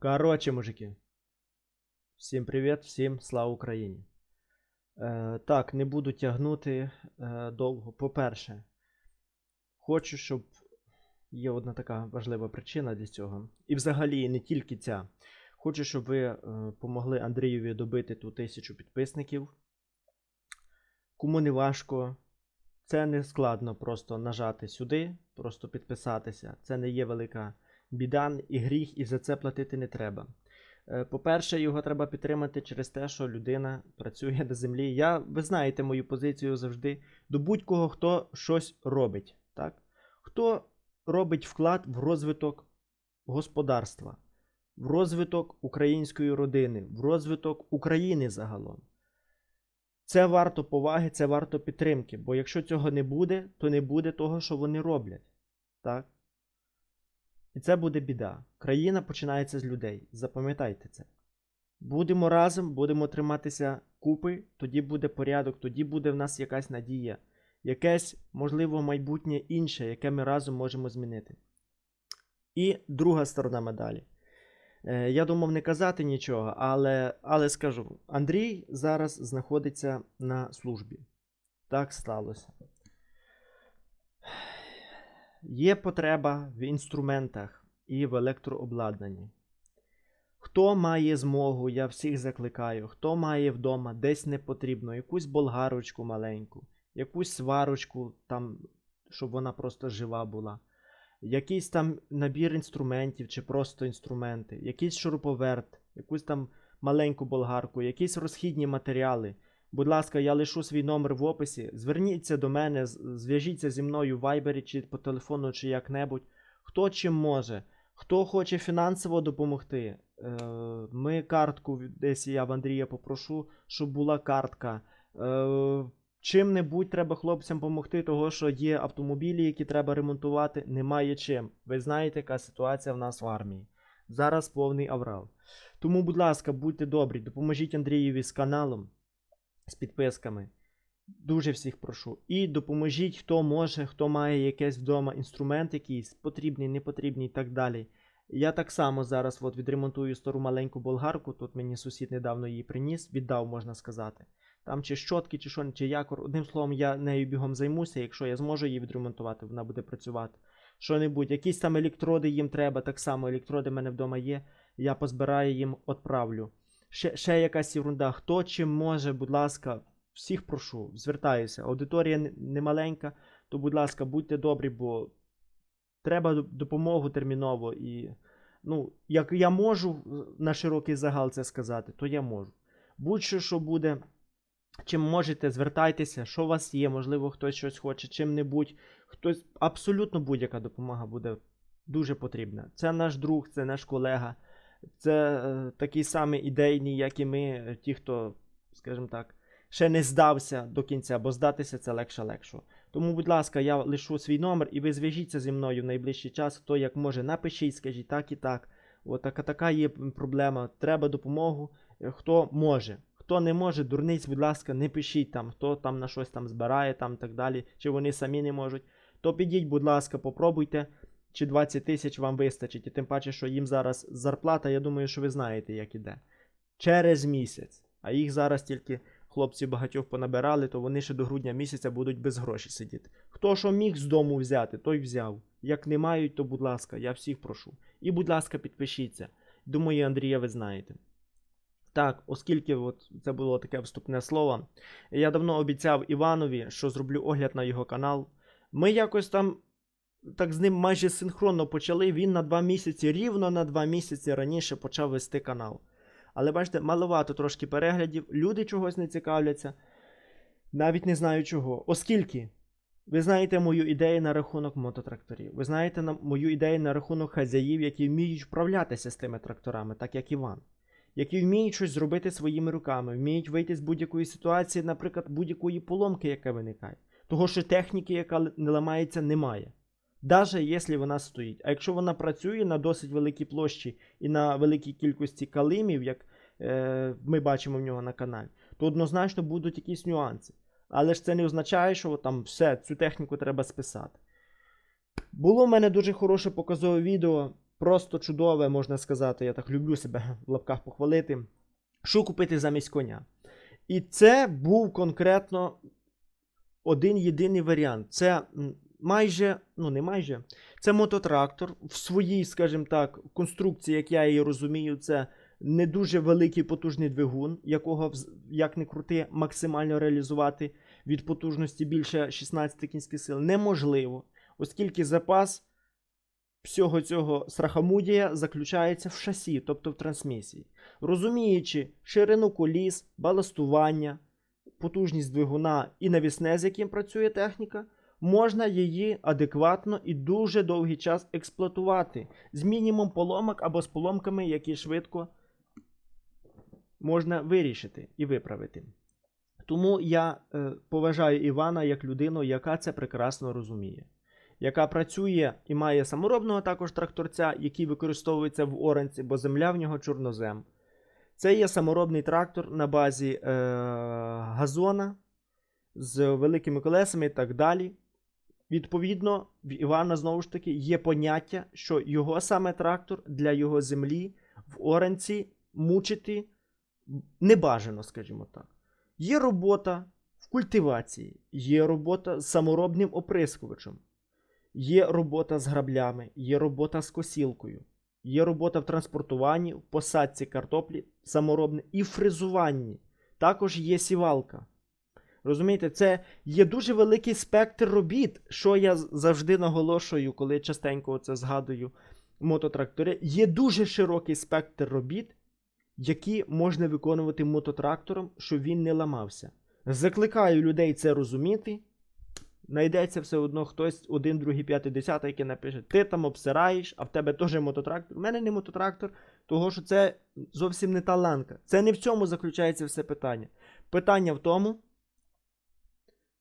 Короче, мужики. Всім привіт, всім слава Україні. Е, так, не буду тягнути е, довго. По-перше, хочу, щоб є одна така важлива причина для цього. І взагалі не тільки ця. Хочу, щоб ви е, Андрієві добити ту тисячу підписників. Кому не важко, це не складно просто нажати сюди, просто підписатися. Це не є велика біда і гріх, і за це платити не треба. Е, По-перше, його треба підтримати через те, що людина працює на землі. Я, ви знаєте мою позицію завжди. До будь-кого, хто щось робить. Так? Хто робить вклад в розвиток господарства, в розвиток української родини, в розвиток України загалом. Це варто поваги, це варто підтримки. Бо якщо цього не буде, то не буде того, що вони роблять. Так? І це буде біда. Країна починається з людей. Запам'ятайте це. Будемо разом, будемо триматися купи, тоді буде порядок, тоді буде в нас якась надія, якесь, можливо, майбутнє інше, яке ми разом можемо змінити. І друга сторона медалі. Е, Я думав не казати нічого, але, але скажу: Андрій зараз знаходиться на службі. Так сталося. Є потреба в інструментах і в електрообладнанні. Хто має змогу, я всіх закликаю, хто має вдома десь не потрібно, якусь болгарочку маленьку, якусь сварочку, там, щоб вона просто жива була, якийсь там набір інструментів чи просто інструменти, якийсь шуруповерт, якусь там маленьку болгарку, якісь розхідні матеріали. Будь ласка, я лишу свій номер в описі. Зверніться до мене, зв'яжіться зі мною в Viber чи по телефону, чи як-небудь. Хто чим може, хто хоче фінансово допомогти. Е, ми картку десь я в Андрія попрошу, щоб була картка. Е, чим-небудь треба хлопцям допомогти, того що є автомобілі, які треба ремонтувати. Немає чим. Ви знаєте, яка ситуація в нас в армії. Зараз повний аврал. Тому, будь ласка, будьте добрі, допоможіть Андрієві з каналом з підписками. Дуже всіх прошу. І допоможіть, хто може, хто має якийсь вдома інструмент якийсь, потрібний, не потрібний і так далі. Я так само зараз от відремонтую стару маленьку болгарку. Тут мені сусід недавно її приніс, віддав, можна сказати. Там чи щотки, чи що, чи якор. Одним словом, я нею бігом займуся. Якщо я зможу її відремонтувати, вона буде працювати. Що-небудь, якісь там електроди їм треба, так само електроди в мене вдома є. Я позбираю їм, відправлю ще, ще якась ерунда. Хто чим може, будь ласка, всіх прошу, звертаюся. Аудиторія не- не маленька, то, будь ласка, будьте добрі, бо треба допомогу терміново. І, ну, як я можу е, на широкий загал це сказати, то я можу. Будь-що, що буде, чим можете, звертайтеся, що у вас є, можливо, хтось щось хоче, чим-небудь, хтось, абсолютно будь-яка допомога буде дуже потрібна. Це наш друг, це наш колега. Це е, такий самий ідейний, як і ми, е, ті, хто, скажімо так, ще не здався до кінця, бо здатися це легше легшого. Тому, будь ласка, я лишу свій номер і ви зв'яжіться зі мною в найближчий час. Хто як може, напишіть, скажіть так і так. От така, така є проблема. Треба допомогу. Е, Хто може. Хто не може, дурниць, будь ласка, не пишіть там, хто там на щось там збирає, там так далі, чи вони самі не можуть. То підіть, будь ласка, попробуйте чи 20 тисяч вам вистачить, і тим паче, що їм зараз зарплата, я думаю, що ви знаєте, як іде. Через місяць. А їх зараз тільки хлопці багатьох понабирали, то вони ще до грудня місяця будуть без грошей сидіти. Хто що міг з дому взяти, той взяв. Як не мають, то будь ласка, я всіх прошу. І, будь ласка, підпишіться. Думаю, Андрія, ви знаєте. Так, оскільки от це було таке вступне слово, я давно обіцяв Іванові, що зроблю огляд на його канал. Ми якось там так з ним майже синхронно почали. Він на два місяці, рівно на два місяці раніше почав вести канал. Але бачите, маловато трошки переглядів, люди чогось не цікавляться. Навіть не знаю чого. Оскільки ви знаєте мою ідею на рахунок мототракторів. Ви знаєте на мою ідею на рахунок хазяїв, які вміють вправлятися з тими тракторами, так як Іван. Які вміють щось зробити своїми руками, вміють вийти з будь-якої ситуації, наприклад, будь-якої поломки, яка виникає. Того, що техніки, яка не ламається, немає. Даже якщо вона стоїть. А якщо вона працює на досить великій площі і на великій кількості калимів, як е, ми бачимо в нього на каналі, то однозначно будуть якісь нюанси. Але ж це не означає, що там все, цю техніку треба списати. Було в мене дуже хороше показове відео просто чудове, можна сказати. Я так люблю себе в лапках похвалити. Що купити замість коня? І це був конкретно один єдиний варіант. Це майже, ну не майже, це мототрактор в своїй, скажімо так, конструкції, як я її розумію, це не дуже великий потужний двигун, якого, як не крути, максимально реалізувати від потужності більше 16 кінських сил неможливо, оскільки запас всього цього страхомудія заключається в шасі, тобто в трансмісії. Розуміючи ширину коліс, баластування, потужність двигуна і навісне, з яким працює техніка, можна її адекватно і дуже довгий час експлуатувати з мінімум поломок або з поломками, які швидко можна вирішити і виправити. Тому я е, поважаю Івана як людину, яка це прекрасно розуміє, яка працює і має саморобного також тракторця, який використовується в оранці, бо земля в нього чорнозем. Це є саморобний трактор на базі е, газона з великими колесами і так далі. Відповідно, в Івана знову ж таки є поняття, що його саме трактор для його землі в оранці мучити не бажано, скажімо так. Є робота в культивації, є робота з саморобним оприскувачем, є робота з граблями, є робота з косілкою, є робота в транспортуванні, в посадці картоплі саморобне і в фрезуванні. Також є сівалка. Розумієте, це є дуже великий спектр робіт, що я завжди наголошую, коли частенько це згадую мототрактори. Є дуже широкий спектр робіт, які можна виконувати мототрактором, щоб він не ламався. Закликаю людей це розуміти. Найдеться все одно хтось, один, другий, п'ятий, десятий, який напише: ти там обсираєш, а в тебе теж мототрактор. У мене не мототрактор, того що це зовсім не та ланка. Це не в цьому заключається все питання. Питання в тому,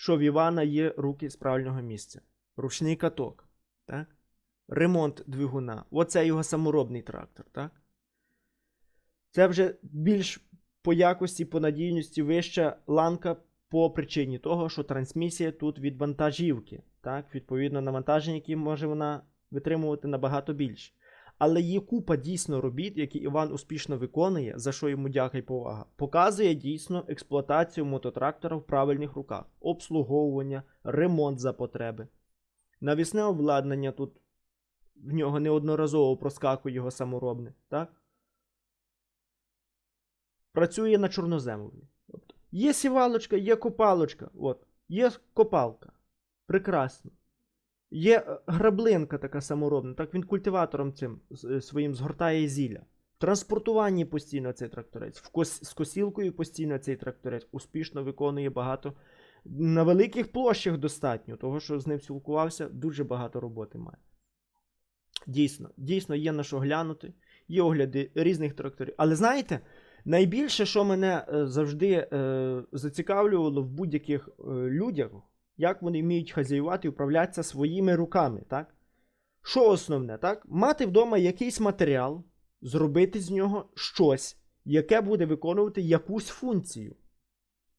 що в Івана є руки з правильного місця. Ручний каток. Так? Ремонт двигуна. Оце його саморобний трактор. Так? Це вже більш по якості, по надійності вища ланка по причині того, що трансмісія тут від вантажівки. Так? Відповідно, навантаження, які може вона витримувати набагато більше. Але є купа дійсно робіт, які Іван успішно виконує, за що йому дяка й повага. Показує дійсно експлуатацію мототрактора в правильних руках, обслуговування, ремонт за потреби. Навісне обладнання тут в нього неодноразово проскакує його саморобне. Так? Працює на чорноземові. Тобто, є сівалочка, є копалочка. От, є копалка. Прекрасно. Є е, граблинка така саморобна, так він культиватором цим е, своїм згортає зілля. В транспортуванні постійно цей тракторець, в кос, з косілкою постійно цей тракторець успішно виконує багато. На великих площах достатньо, того що з ним спілкувався, дуже багато роботи має. Дійсно, дійсно є на що глянути, є огляди різних тракторів. Але знаєте, найбільше, що мене е, завжди е, зацікавлювало в будь-яких людях, як вони вміють хазяювати і управлятися своїми руками, так? Що основне, так? Мати вдома якийсь матеріал, зробити з нього щось, яке буде виконувати якусь функцію.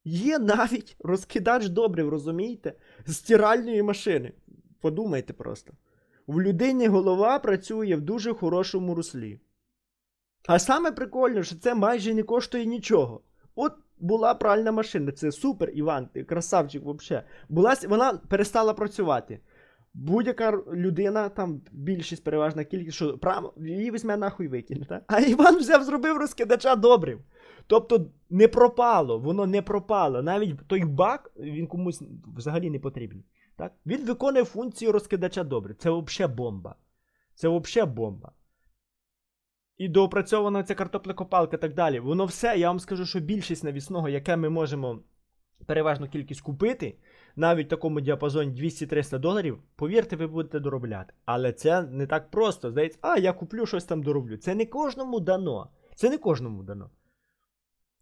Є навіть розкидач добрив, розумієте? Стиральної машини. Подумайте просто. В людині голова працює в дуже хорошому руслі. А саме прикольно, що це майже не коштує нічого. От була пральна машина, це супер, Іван, ти красавчик взагалі. Була, вона перестала працювати. Будь-яка людина, там більшість переважна кількість, що прямо її візьме нахуй викине. Так? А Іван взяв, зробив розкидача добрив. Тобто не пропало, воно не пропало. Навіть той бак він комусь взагалі не потрібен. Так? Він виконує функцію розкидача добрив. Це взагалі бомба. Це взагалі бомба. І доопрацьована ця картоплекопалка і так далі. Воно все, я вам скажу, що більшість навісного, яке ми можемо переважну кількість купити, навіть в такому діапазоні 200-300 доларів, повірте, ви будете доробляти. Але це не так просто. Здається, а я куплю щось там дороблю. Це не кожному дано. Це не кожному дано.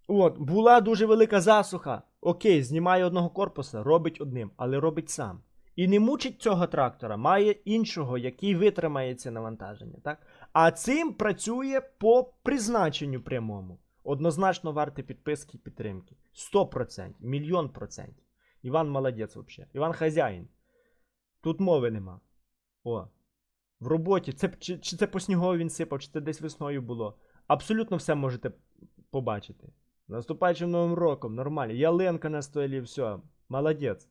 От, була дуже велика засуха. Окей, знімає одного корпуса, робить одним, але робить сам. І не мучить цього трактора, має іншого, який витримає це навантаження. Так? А цим працює по призначенню прямому. Однозначно варте підписки і підтримки. 100%, мільйон процентів. Іван молодець взагалі. Іван хазяїн. Тут мови нема. О. в роботі. Це, чи, чи це по снігові він сипав, чи це десь весною було. Абсолютно все можете побачити. Наступаючим новим роком, нормально. Ялинка на столі, все. Молодець.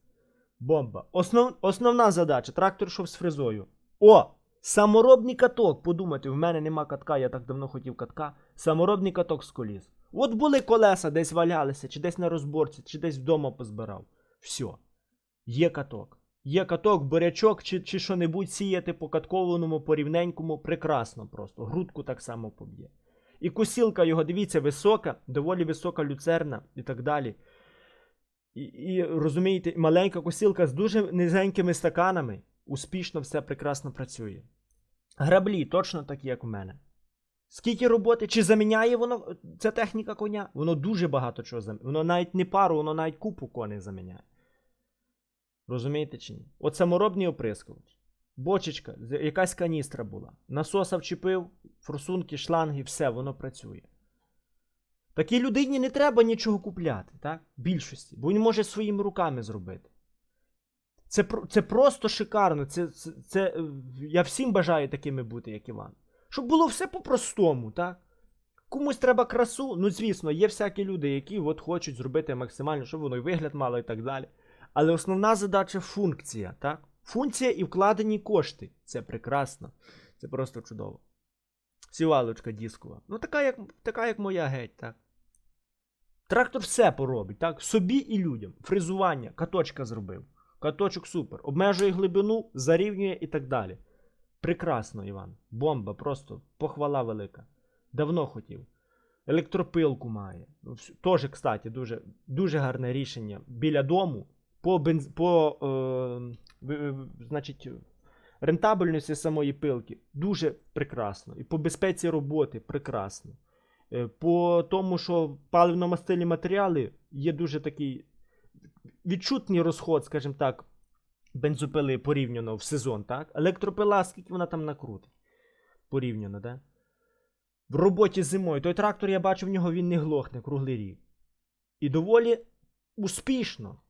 Бомба. Основ, основна задача. Трактор йшов з фрезою. О! Саморобний каток. Подумайте, в мене нема катка, я так давно хотів катка. Саморобний каток з коліс. От були колеса, десь валялися, чи десь на розборці, чи десь вдома позбирав. Все. Є каток. Є каток, бурячок, чи, чи що-небудь сіяти по каткованому, по рівненькому, прекрасно просто. Грудку так само поб'є. І косілка його, дивіться, висока, доволі висока люцерна і так далі. І, і розумієте, маленька косілка з дуже низенькими стаканами. Успішно все прекрасно працює. Граблі точно такі, як у мене. Скільки роботи? Чи заміняє воно ця техніка коня? Воно дуже багато чого заміняє. Воно навіть не пару, воно навіть купу коней заміняє. Розумієте чи ні? От саморобний оприскувач. Бочечка, якась каністра була. Насоса вчепив, форсунки, шланги, все, воно працює. Такій людині не треба нічого купляти, так? Більшості, бо він може своїми руками зробити. Це, це просто шикарно. Це, це, це, е, я всім бажаю такими бути, як Іван. Щоб було все по-простому, так? Комусь треба красу. Ну, звісно, є всякі люди, які от хочуть зробити максимально, щоб воно і вигляд мало і так далі. Але основна задача функція, так? Функція і вкладені кошти. Це прекрасно. Це просто чудово. Сівалочка дискова. Ну, така, як, така, як моя геть, так. Трактор все поробить, так? Собі і людям. Фрезування, каточка зробив. Каточок супер. Обмежує глибину, зарівнює і так далі. Прекрасно, Іван. Бомба, просто похвала велика. Давно хотів. Електропилку має. Ну, Теж, кстати, дуже, дуже гарне рішення. Біля дому по, бенз... по е... значить, рентабельності самої пилки дуже прекрасно. І по безпеці роботи прекрасно. Е, По тому, що паливно-мастильні матеріали є дуже такий відчутний розход, скажімо так, бензопили порівняно в сезон, так? Електропила, скільки вона там накрутить? Порівняно, да? В роботі зимою. Той трактор, я бачу, в нього він не глохне круглий рік. І доволі успішно.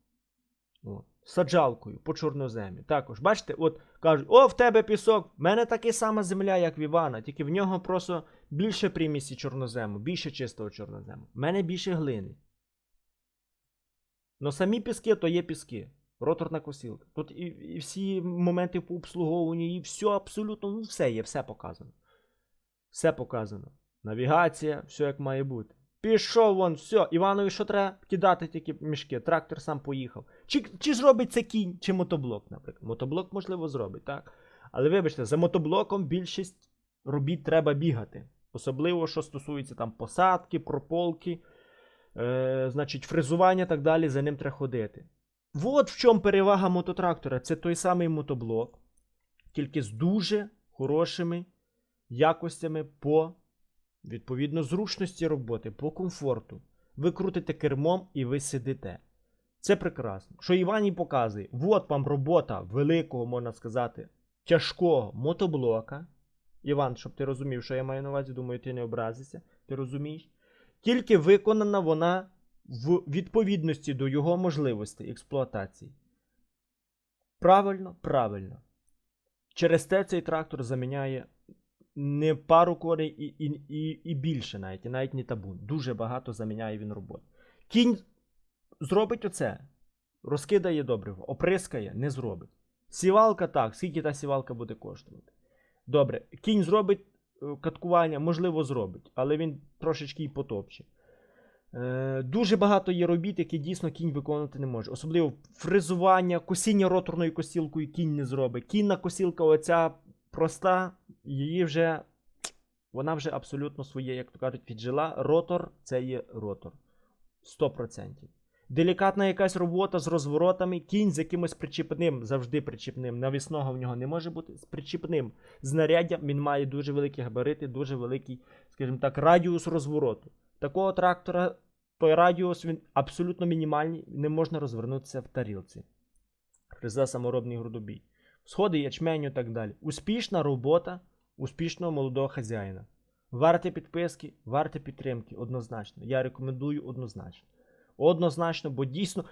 От, саджалкою по чорноземі. Також, бачите, от кажуть, о, в тебе пісок. В мене така сама земля, як в Івана, тільки в нього просто більше примісі чорнозему, більше чистого чорнозему. В мене більше глини. Но самі піски то є піски. Роторна косілка. Тут і, і всі моменти по обслуговуванню, і все абсолютно, ну все є, все показано. Все показано. Навігація, все як має бути. Пішов вон, все, Іванові що треба кидати тільки мішки, трактор сам поїхав. Чи, чи зробить це кінь, чи мотоблок, наприклад. Мотоблок, можливо, зробить, так? Але вибачте, за мотоблоком більшість робіт треба бігати. Особливо, що стосується там посадки, прополки, е, значить, фрезування так далі, за ним треба ходити. От в чому перевага мототрактора. Це той самий мотоблок, тільки з дуже хорошими якостями по відповідно зручності роботи, по комфорту. Ви крутите кермом і ви сидите. Це прекрасно. Що Іван і показує, от вам робота великого, можна сказати, тяжкого мотоблока. Іван, щоб ти розумів, що я маю на увазі, думаю, ти не образишся, ти розумієш. Тільки виконана вона в відповідності до його можливостей експлуатації. Правильно, правильно. Через те цей трактор заміняє не пару коней і, і, і, і більше навіть, і навіть не табун. Дуже багато заміняє він роботи. Кінь зробить оце. Розкидає добриво, оприскає, не зробить. Сівалка так, скільки та сівалка буде коштувати. Добре, кінь зробить каткування, можливо, зробить, але він трошечки і потопче. Е, дуже багато є робіт, які дійсно кінь виконувати не може. Особливо фрезування, косіння роторною косілкою кінь не зробить. Кінна косілка, оця проста, її вже. Вона вже абсолютно своє, як то кажуть, віджила. Ротор це є ротор. 100%. Делікатна якась робота з розворотами, кінь з якимось причіпним, завжди причіпним. Навісного в нього не може бути. З причіпним знаряддям він має дуже великі габарити, дуже великий, скажімо так, радіус розвороту. Такого трактора, той радіус він абсолютно мінімальний, не можна розвернутися в тарілці. Фреза саморобний грудобій. Сходи ячменю і так далі. Успішна робота успішного молодого хазяїна. Варте підписки, варте підтримки, однозначно. Я рекомендую однозначно. Однозначно, бо дійсно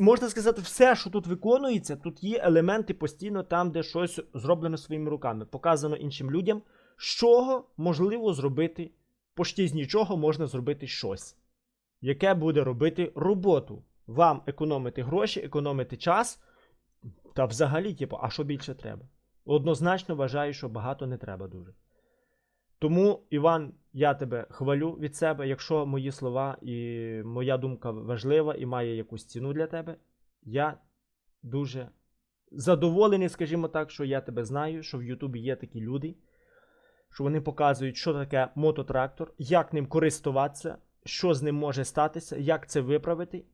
можна сказати, все, що тут виконується, тут є елементи постійно там, де щось зроблено своїми руками. Показано іншим людям, з чого можливо зробити, почти з нічого можна зробити щось, яке буде робити роботу. Вам економити гроші, економити час. Та взагалі, типу, а що більше треба? Однозначно вважаю, що багато не треба дуже. Тому, Іван, я тебе хвалю від себе. Якщо мої слова і моя думка важлива і має якусь ціну для тебе, я дуже задоволений, скажімо так, що я тебе знаю, що в Ютубі є такі люди, що вони показують, що таке мототрактор, як ним користуватися, що з ним може статися, як це виправити.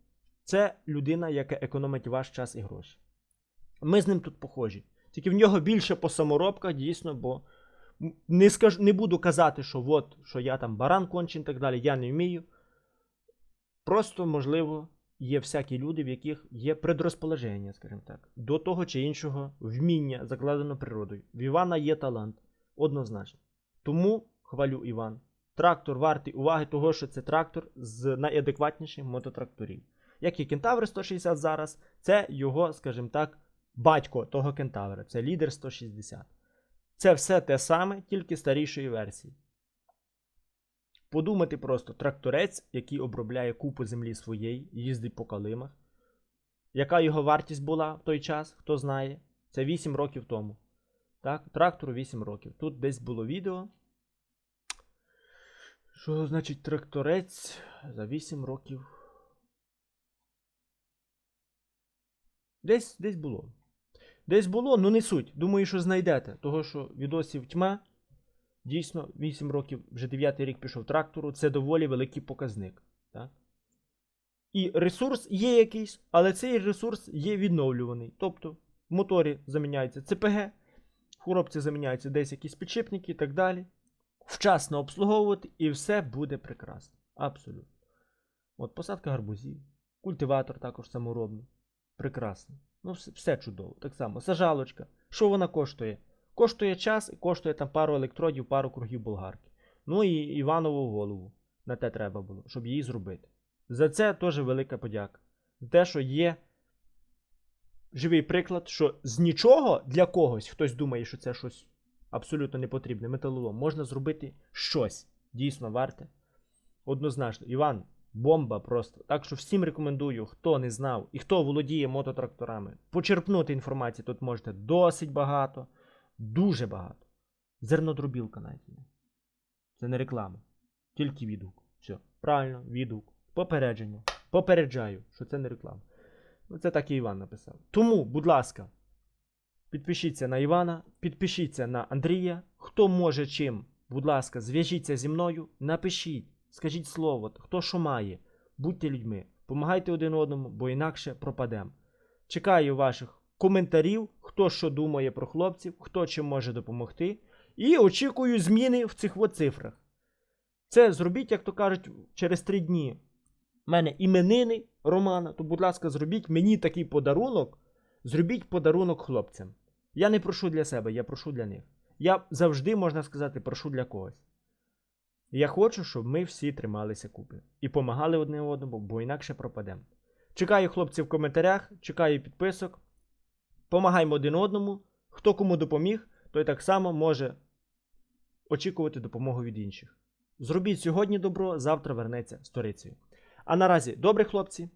Це людина, яка економить ваш час і гроші. Ми з ним тут похожі. Тільки в нього більше по саморобках, дійсно, бо не, скаж, не буду казати, що от, що я там баран кончен і так далі, я не вмію. Просто, можливо, є всякі люди, в яких є предрозположення, скажімо так, до того чи іншого вміння, закладено природою. В Івана є талант, однозначно. Тому хвалю Іван. Трактор вартий уваги того, що це трактор з найадекватніших мототракторів. Як і Кентавр 160 зараз, це його, скажімо так, батько того кентавра, це лідер 160. Це все те саме, тільки старішої версії. Подумати просто тракторець, який обробляє купу землі своєї, їздить по калимах. Яка його вартість була в той час, хто знає? Це 8 років тому. Так, трактору 8 років. Тут десь було відео. Що значить тракторець за 8 років? Десь, десь було. Десь було, ну не суть. Думаю, що знайдете. Того, що відосів тьма. Дійсно, 8 років, вже 9 рік пішов трактору, це доволі великий показник. Так? І ресурс є якийсь, але цей ресурс є відновлюваний. Тобто в моторі заміняється ЦПГ, в коробці заміняються десь якісь підшипники і так далі. Вчасно обслуговувати і все буде прекрасно. Абсолютно. От посадка гарбузів, культиватор також саморобний. Прекрасно. Ну, все, чудово. Так само, сажалочка. Що вона коштує? Коштує час і коштує там пару електродів, пару кругів болгарки. Ну і Іванову голову. На те треба було, щоб її зробити. За це теж велика подяка. За те, що є живий приклад, що з нічого для когось хтось думає, що це щось абсолютно не потрібне, металолом, можна зробити щось дійсно варте. Однозначно, Іван, бомба просто. Так що всім рекомендую, хто не знав і хто володіє мототракторами, почерпнути інформації тут можете досить багато, дуже багато. Зернодробілка навіть є. Це не реклама, тільки відгук. Все, правильно, відгук. Попередження. Попереджаю, що це не реклама. Це так і Іван написав. Тому, будь ласка, підпишіться на Івана, підпишіться на Андрія. Хто може чим, будь ласка, зв'яжіться зі мною, напишіть, скажіть слово, хто що має. Будьте людьми, помагайте один одному, бо інакше пропадемо. Чекаю ваших коментарів, хто що думає про хлопців, хто чим може допомогти. І очікую зміни в цих цифрах. Це зробіть, як то кажуть, через три дні. У мене іменини Романа, то, будь ласка, зробіть мені такий подарунок. Зробіть подарунок хлопцям. Я не прошу для себе, я прошу для них. Я завжди, можна сказати, прошу для когось. Я хочу, щоб ми всі трималися купи і помагали одне одному, бо інакше пропадемо. Чекаю хлопців в коментарях, чекаю підписок. Помагаймо один одному. Хто кому допоміг, той так само може очікувати допомогу від інших. Зробіть сьогодні добро, завтра вернеться сторицею. А наразі, добрі хлопці,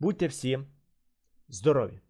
будьте всі здорові!